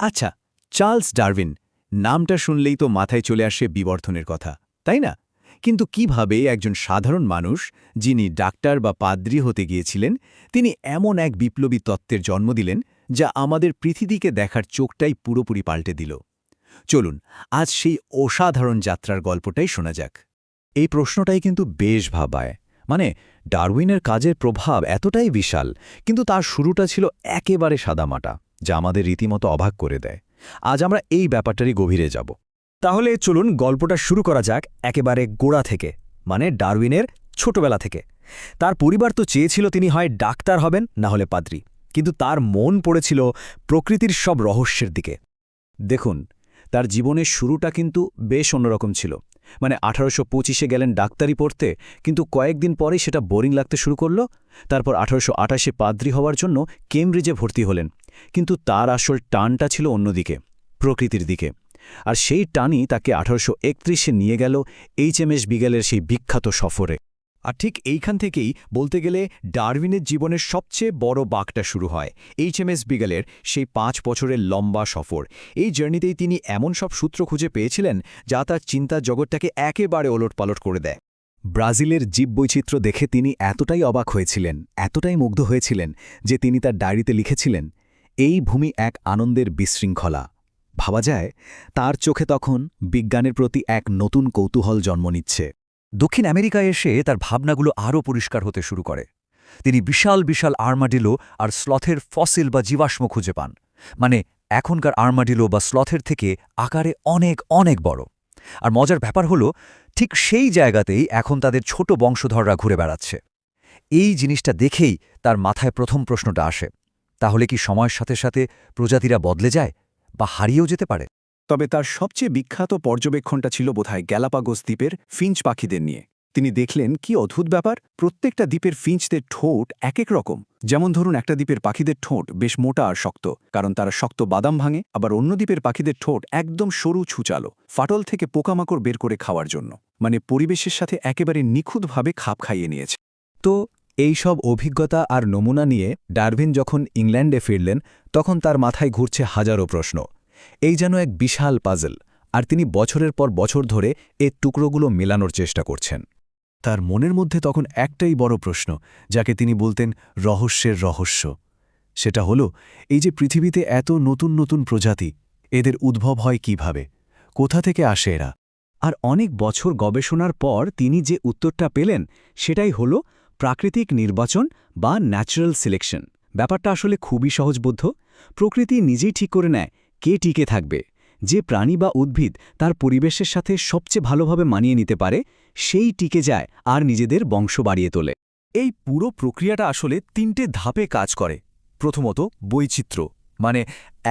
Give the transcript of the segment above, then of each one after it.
আচ্ছা Charles Darwin, নামটা শুনলেই তো মাথায় চলে আসে বিবর্ধনের কথা, তাই না? কিন্তু কীভাবে একজন সাধারণ মানুষ, যিনি ডাক্তার বা পাদ্রী হতে গিয়েছিলেন, তিনি এমন এক বিপ্লবী তত্ত্বের জন্ম দিলেন, যা আমাদের পৃথিবীকে দেখার চোখটাই পুরোপুরি পাল্টে দিল? চলুন, আজ সেই অসাধারণ যাত্রার গল্পটাই শোনা যাক। এই প্রশ্নটাই কিন্তু বেশ ভাবায়। মানে ডারউইনের কাজের প্রভাব এতটাই বিশাল, কিন্তু তার শুরুটা ছিল একেবারে সাদামাটা। যা আমাদের রীতিমতো অবাক করে দেয়। আজ আমরা এই ব্যাপারটারই গভীরে যাব। তাহলে চলুন গল্পটা শুরু করা যাক একেবারে গোড়া থেকে মানে ডারউইনের ছোটবেলা থেকে। তার পরিবার তো চেয়েছিল তিনি হয় ডাক্তার হবেন, না হলে পাদ্রী। কিন্তু তার মন পড়েছিল প্রকৃতির সব রহস্যের দিকে। দেখুন, তার জীবনের শুরুটা কিন্তু বেশ অন্যরকম ছিল। মানে আঠারোশো পঁচিশে গেলেন ডাক্তারি পড়তে, কিন্তু কয়েকদিন পরেই সেটা বোরিং লাগতে শুরু করল। তারপর আঠারোশো আঠাশে পাদ্রি হওয়ার জন্য কেমব্রিজে ভর্তি হলেন। কিন্তু তার আসল টানটা ছিল অন্যদিকে, প্রকৃতির দিকে। আর সেই টানই তাকে আঠারোশো একত্রিশে নিয়ে গেল এইচ এম এস বিগেলের সেই বিখ্যাত সফরে। আর ঠিক এইখান থেকেই বলতে গেলে ডারউইনের জীবনের সবচেয়ে বড় বাঘটা শুরু হয়। এইচ এম এস বিগেলের সেই পাঁচ বছরের লম্বা সফর। এই জার্নিতেই তিনি এমন সব সূত্র খুঁজে পেয়েছিলেন যা তার চিন্তা জগৎটাকে একেবারে ওলটপালট করে দেয়। ব্রাজিলের জীববৈচিত্র্য দেখে তিনি এতটাই অবাক হয়েছিলেন, এতটাই মুগ্ধ হয়েছিলেন যে তিনি তার ডায়েরিতে লিখেছিলেন, এই ভূমি এক আনন্দের বিশৃঙ্খলা। ভাবা যায়, তার চোখে তখন বিজ্ঞানের প্রতি এক নতুন কৌতূহল জন্ম নিচ্ছে। দক্ষিণ আমেরিকায় এসে তার ভাবনাগুলো আরও পরিষ্কার হতে শুরু করে। তিনি বিশাল বিশাল আর্মাডিলো আর স্লথের ফসিল বা জীবাশ্ম খুঁজে পান। মানে এখনকার আর্মাডিলো বা স্লথের থেকে আকারে অনেক অনেক বড়। আর মজার ব্যাপার হলো, ঠিক সেই জায়গাতেই এখন তাদের ছোট বংশধররা ঘুরে বেড়াচ্ছে। এই জিনিসটা দেখেই তার মাথায় প্রথম প্রশ্নটা আসে। তাহলে কি সময়ের সাথে সাথে প্রজাতিরা বদলে যায় বা হারিয়েও যেতে পারে? তবে তার সবচেয়ে বিখ্যাত পর্যবেক্ষণটা ছিল বোধহয় গ্যালাপাগোস দ্বীপের ফিঞ্চ পাখিদের নিয়ে। তিনি দেখলেন, কি অদ্ভুত ব্যাপার, প্রত্যেকটা দ্বীপের ফিঞ্চদের ঠোঁট এক এক রকম। যেমন ধরুন, একটা দ্বীপের পাখিদের ঠোঁট বেশ মোটা আর শক্ত, কারণ তারা শক্ত বাদাম ভাঙে, আবার অন্য দ্বীপের পাখিদের ঠোঁট একদম সরু ছুচালো, ফাটল থেকে পোকামাকড় বের করে খাওয়ার জন্য। মানে পরিবেশের সাথে একেবারে নিখুঁতভাবে খাপ খাইয়ে নিয়েছে। তো এই সব অভিজ্ঞতা আর নমুনা নিয়ে ডারভিন যখন ইংল্যান্ডে ফিরলেন, তখন তার মাথায় ঘুরছে হাজারো প্রশ্ন। এই যেন এক বিশাল পাজল, আর তিনি বছরের পর বছর ধরে এ টুকরোগুলো মেলানোর চেষ্টা করছেন। তার মনের মধ্যে তখন একটাই বড় প্রশ্ন, যাকে তিনি বলতেন রহস্যের রহস্য। সেটা হলো, এই যে পৃথিবীতে এত নতুন নতুন প্রজাতি, এদের উদ্ভব হয় কীভাবে? কোথা থেকে আসে এরা? আর অনেক বছর গবেষণার পর তিনি যে উত্তরটা পেলেন, সেটাই হল প্রাকৃতিক নির্বাচন বা ন্যাচারাল সিলেকশন ব্যাপারটা আসলে খুবই সহজবোধ্য। প্রকৃতি নিজেই ঠিক করে নেয় কে টিকে থাকবে, যে প্রাণী বা উদ্ভিদ তার পরিবেশের সাথে সবচেয়ে ভালোভাবে মানিয়ে নিতে পারে, সেই টিকে যায় আর নিজেদের বংশ বাড়িয়ে তোলে। এই পুরো প্রক্রিয়াটা আসলে তিনটে ধাপে কাজ করে। প্রথমত বৈচিত্র্য মানে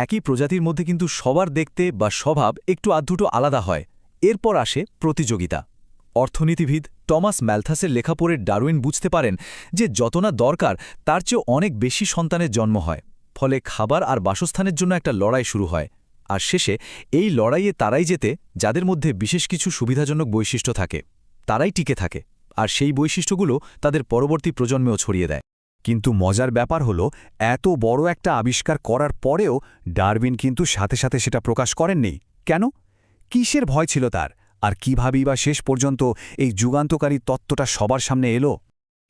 একই প্রজাতির মধ্যে কিন্তু সবার দেখতে বা স্বভাব একটু আধুটো আলাদা হয়। এরপর আসে প্রতিযোগিতা। অর্থনীতিবিদ টমাস ম্যালথাসের লেখা পড়ে ডারউইন বুঝতে পারেন যে যত না দরকার, তার চেয়েও অনেক বেশি সন্তানের জন্ম হয়। ফলে খাবার আর বাসস্থানের জন্য একটা লড়াই শুরু হয়। আর শেষে এই লড়াইয়ে তারাই যেতে যাদের মধ্যে বিশেষ কিছু সুবিধাজনক বৈশিষ্ট্য থাকে, তারাই টিকে থাকে। আর সেই বৈশিষ্ট্যগুলো তাদের পরবর্তী প্রজন্মেও ছড়িয়ে দেয়। কিন্তু মজার ব্যাপার হলো, এত বড় একটা আবিষ্কার করার পরেও ডারউইন কিন্তু সাথে সাথে সেটা প্রকাশ করেননি। কেন? কিসের ভয় ছিল তার? আর কীভাবেই বা শেষ পর্যন্ত এই যুগান্তকারী তত্ত্বটা সবার সামনে এলো?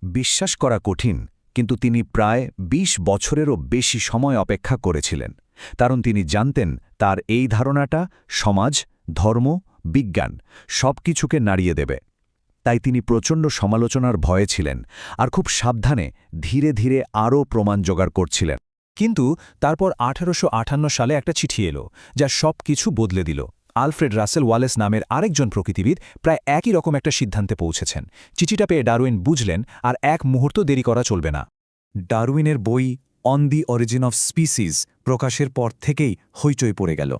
বিশ্বাস করা কঠিন। কিন্তু তিনি প্রায় ২০ বছরেরও বেশি সময় অপেক্ষা করেছিলেন, কারণ তিনি জানতেন তার এই ধারণাটা সমাজ, ধর্ম, বিজ্ঞান সব কিছুকে নাড়িয়ে দেবে। তাই তিনি প্রচণ্ড সমালোচনার ভয়ে ছিলেন আর খুব সাবধানে ধীরে ধীরে আরও প্রমাণ জোগাড় করছিলেন। কিন্তু তারপর আঠারোশো সালে একটা চিঠি এলো যা সব কিছু বদলে দিল। আলফ্রেড রাসেল ওয়ালেস নামের আরেকজন প্রকৃতিবিদ প্রায় একই রকম একটা সিদ্ধান্তে পৌঁছেছেন। চিঠিটা পেয়ে ডারউইন বুঝলেন আর এক মুহূর্ত দেরি করা চলবে না। ডারউইনের বই On the Origin of Species প্রকাশের পর থেকেই হইচই পড়ে গেল।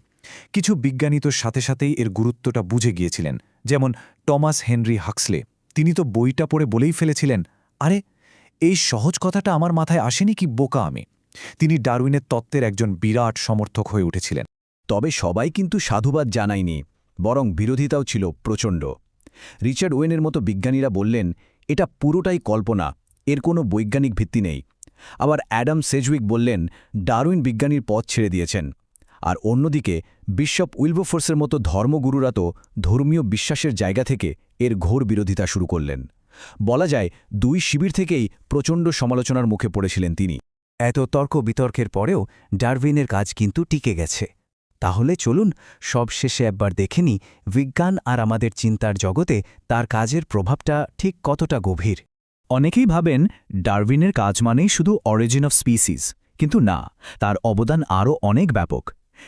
কিছু বিজ্ঞানী তো সাথে সাথেই এর গুরুত্বটা বুঝে গিয়েছিলেন, যেমন টমাস হেনরি হাক্সলে। তিনি তো বইটা পড়ে বলেই ফেলেছিলেন, আরে, এই সহজ কথাটা আমার মাথায় আসেনি কি বোকা আমি? তিনি ডারউইনের তত্ত্বের একজন বিরাট সমর্থক হয়ে উঠেছিলেন। তবে সবাই কিন্তু সাধুবাদ জানায়নি, বরং বিরোধিতাও ছিল প্রচণ্ড। রিচার্ড ওয়েনের মতো বিজ্ঞানীরা বললেন, এটা পুরোটাই কল্পনা, এর কোনো বৈজ্ঞানিক ভিত্তি নেই। আবার অ্যাডাম সেজউইক বললেন, ডারউইন বিজ্ঞানীর পথ ছেড়ে দিয়েছেন। আর অন্যদিকে, বিশপ উইলবোফোর্সের মতো ধর্মগুরুরা তো ধর্মীয় বিশ্বাসের জায়গা থেকে এর ঘোর বিরোধিতা শুরু করলেন। বলা যায়, দুই শিবির থেকেই প্রচণ্ড সমালোচনার মুখে পড়েছিলেন তিনি। এত তর্ক বিতর্কের পরেও ডারউইনের কাজ কিন্তু টিকে গেছে। তাহলে চলুন সবশেষে একবার দেখে নিই বিজ্ঞান আর আমাদের চিন্তার জগতে তার কাজের প্রভাবটা ঠিক কতটা গভীর। অনেকেই ভাবেন ডারউইনের কাজ মানেই শুধু অরিজিন অফ স্পিসিস কিন্তু না, তার অবদান আরও অনেক ব্যাপক।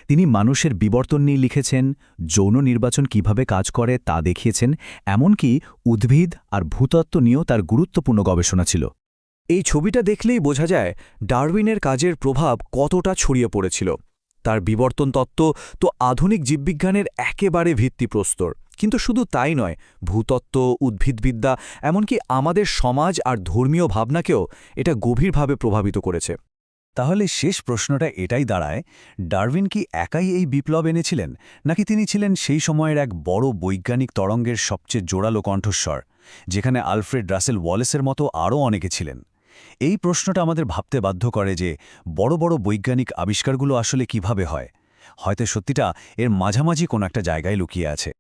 তিনি মানুষের বিবর্তন নিয়ে লিখেছেন, যৌন নির্বাচন কীভাবে কাজ করে তা দেখিয়েছেন, এমনকি উদ্ভিদ আর ভূতত্ত্ব নিয়েও তার গুরুত্বপূর্ণ গবেষণা ছিল। এই ছবিটা দেখলেই বোঝা যায় ডারউইনের কাজের প্রভাব কতটা ছড়িয়ে পড়েছিল। তার বিবর্তন তত্ত্ব তো আধুনিক জীববিজ্ঞানের একেবারে ভিত্তিপ্রস্তর। কিন্তু শুধু তাই নয়, ভূতত্ত্ব, উদ্ভিদবিদ্যা, এমনকি আমাদের সমাজ আর ধর্মীয় ভাবনাকেও এটা গভীরভাবে প্রভাবিত করেছে। তাহলে শেষ প্রশ্নটা এটাই দাঁড়ায়, ডারউইন কি একাই এই বিপ্লব এনেছিলেন, নাকি তিনি ছিলেন সেই সময়ের এক বড় বৈজ্ঞানিক তরঙ্গের সবচেয়ে জোরালো কণ্ঠস্বর, যেখানে আলফ্রেড রাসেল ওয়ালেসের মতো আরও অনেকে ছিলেন? এই প্রশ্নটা আমাদের ভাবতে বাধ্য করে যে বড় বড় বৈজ্ঞানিক আবিষ্কারগুলো আসলে কীভাবে হয়। হয়তো সত্যিটা এর মাঝামাঝি কোনো একটা জায়গায় লুকিয়ে আছে।